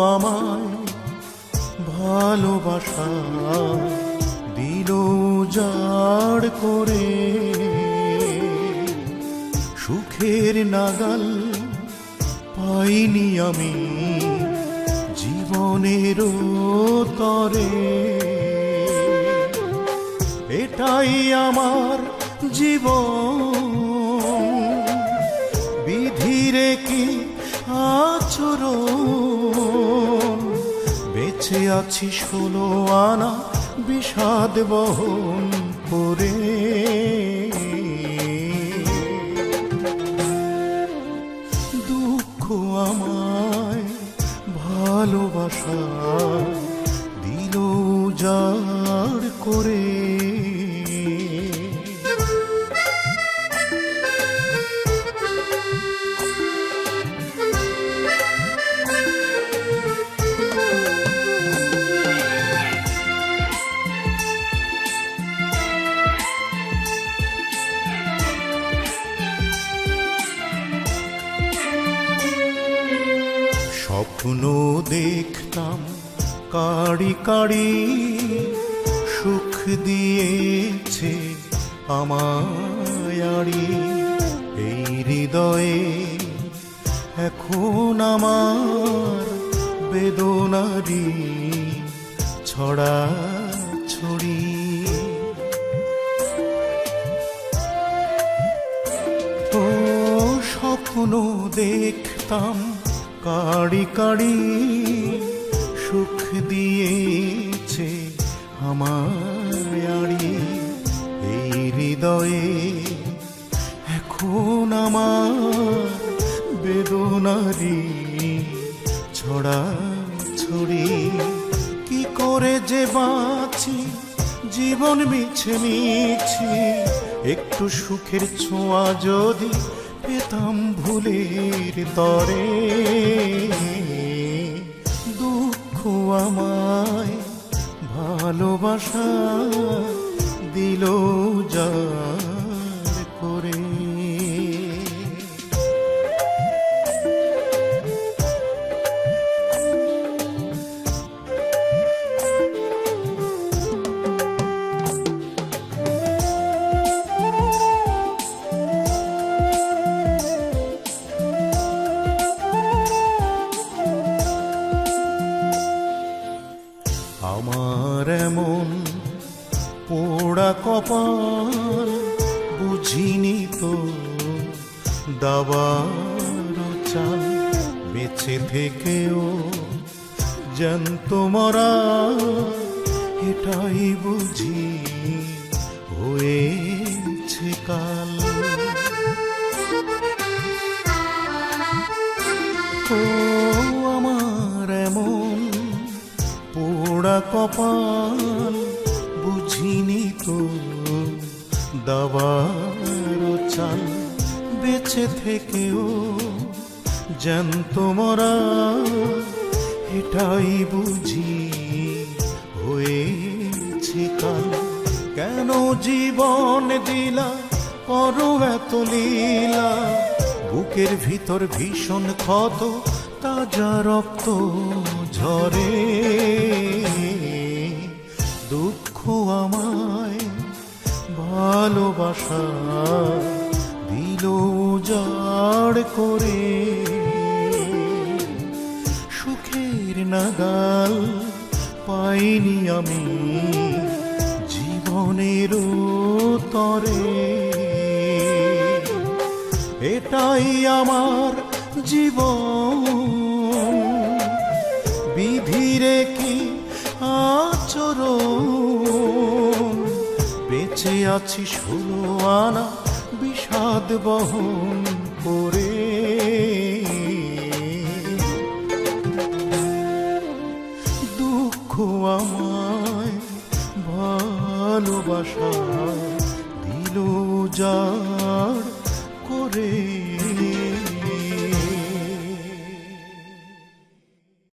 আমায় ভালোবাসা দিল জাড় করে। সুখের নাগাল পাইনি আমি জীবনের তরে। এটাই আমার জীবন। বিধিরে বেঁচে আছি ষোলো আনা বিষাদ বহন করে। দুঃখ আমায় ভালোবাসা দিল জার করে। স্বপ্ন দেখতাম, কাড়ি কাড়ি সুখ দিয়েছে আমায়ারি এই হৃদয়ে এখন আমার বেদনারি ছড়া ছড়ি। ও স্বপ্ন দেখতাম কাড়ি কাড়ি সুখ দিয়েছে আমায়ারি। এই হৃদয়ে এখন আমার বেদনারি ছড়া ছড়ি কি করে যে বাঁচি? জীবন মিছে মিছি। একটু সুখের ছোঁয়া যদি পেতাম ভুলের তরে। দুঃখ আমায় ভালোবাসা পোড়া কপাল বুঝিনি তো। দাবার চাল বেঁচে থেকেও জ্যান্ত মরা, এটাই বুঝি হয়েছে কাল। ও আমার এমন পোড়া কপাল বুঝিনি তো। দাবার চাল বেঁচে থেকেও জ্যান্ত মরা, এটাই বুঝি হয়েছে কাল। কেন জীবন দিলা, করো এত লীলা। বুকের ভিতর ভীষণ ক্ষত, তাজা রক্ত ঝরে। ভালোবাসা দিল জাড় করে। সুখের নাগাল পাইনি আমি জীবনের তরে। এটাই আমার জীবন। বিধিরে কি আচরণ। বেঁচে আছি ষোলো আনা বিষাদ বহন করে। দুঃখ আমায় ভালোবাসা দিল যার করে।